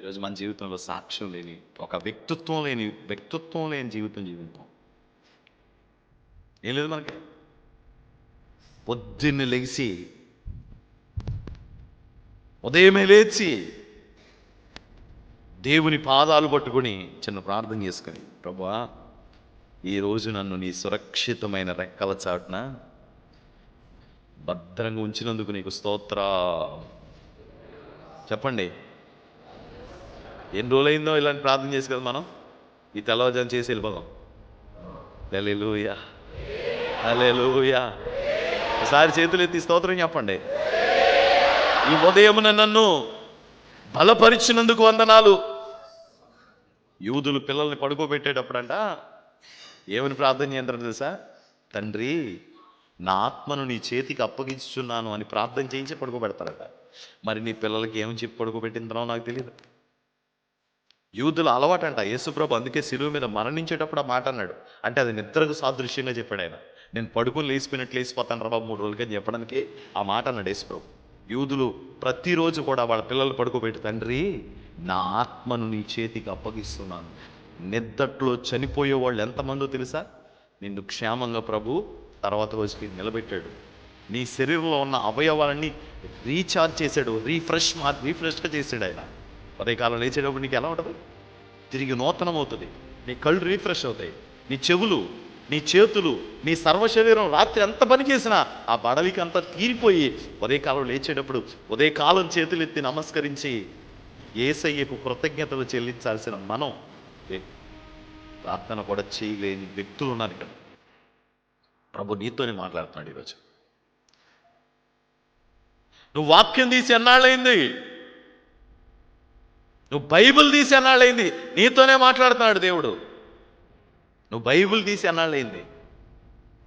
ఈరోజు మన జీవితంలో సాక్ష్యం లేని ఒక వ్యక్తిత్వం లేని వ్యక్తిత్వం లేని జీవితం జీవితం ఏం లేదు మనకి? పొద్దున్న లేచి ఉదయమే లేచి దేవుని పాదాలు పట్టుకొని చిన్న ప్రార్థన చేసుకొని ప్రభా ఈరోజు నన్ను నీ సురక్షితమైన రెక్కల చాటున భద్రంగా ఉంచినందుకు నీకు స్తోత్ర. చెప్పండి. ఎన్ని రోజులైందో ఇలాంటి ప్రార్థన చేసి కదా మనం? ఈ తెల్లవారుజాము చేసి వెళ్ళిపోదాం. అలే హల్లెలూయా. ఒకసారి చేతులు ఎత్తి స్తోత్రం చెప్పండి. ఈ ఉదయమున నన్ను బలపరిచినందుకు వందనాలు. యూదులు పిల్లల్ని పడుకోబెట్టేటప్పుడంట ఏమని ప్రార్థన చేయంటారు తెలుసా? తండ్రి నా ఆత్మను నీ చేతికి అప్పగించుచున్నాను అని ప్రార్థన చేయించి పడుకోబెడతారట. మరి నీ పిల్లలకి ఏమని చెప్పి పడుకోబెట్టిందో నాకు తెలియదు యూదుల అలవాటంట. యేసుప్రభు అందుకే శిలువు మీద మరణించేటప్పుడు ఆ మాట అన్నాడు. అంటే అది నిద్రకు సాదృశ్యంగా చెప్పాడు ఆయన. నేను పడుకుని లేచిపోయినట్లు లేచిపోతాను రా బాబు మూడు రోజులకి అని చెప్పడానికి ఆ మాట అన్నాడు యేసుప్రభు యూదులు ప్రతిరోజు కూడా వాళ్ళ పిల్లలు పడుకోబెట్టి తండ్రి నా ఆత్మను నీ చేతికి అప్పగిస్తున్నాను. నిద్దట్లో చనిపోయే వాళ్ళు ఎంతమందో తెలుసా? నిన్ను క్షేమంగా ప్రభు తర్వాత రోజుకి నిలబెట్టాడు. నీ శరీరంలో ఉన్న అవయవాలన్నీ రీఛార్జ్ చేశాడు. రీఫ్రెష్ మా రీఫ్రెష్గా చేశాడు ఆయన. ఉదయకాలం లేచేటప్పుడు నీకు ఎలా ఉంటుంది? తిరిగి నూతనం అవుతుంది నీ కళ్ళు రీఫ్రెష్ అవుతాయి. నీ చెవులు నీ చేతులు నీ సర్వ శరీరం రాత్రి ఎంత పని చేసినా ఆ బడలికి అంతా తీరిపోయి ఉదయకాలం లేచేటప్పుడు ఉదయకాలం చేతులు ఎత్తి నమస్కరించి ఏసయ్యకు కృతజ్ఞతలు చెల్లించాల్సిన మనం ప్రార్థన కూడా చేయలేని వ్యక్తులు ఉన్నారు ఇక్కడ. ప్రభు నీతోనే మాట్లాడుతున్నాడు ఈరోజు. నువ్వు వాక్యం తీసి ఎన్నాళ్ళైంది నువ్వు బైబిల్ తీసి అన్నాళ్ళైంది నీతోనే మాట్లాడుతున్నాడు దేవుడు. నువ్వు బైబిల్ తీసి అన్నాళ్ళైంది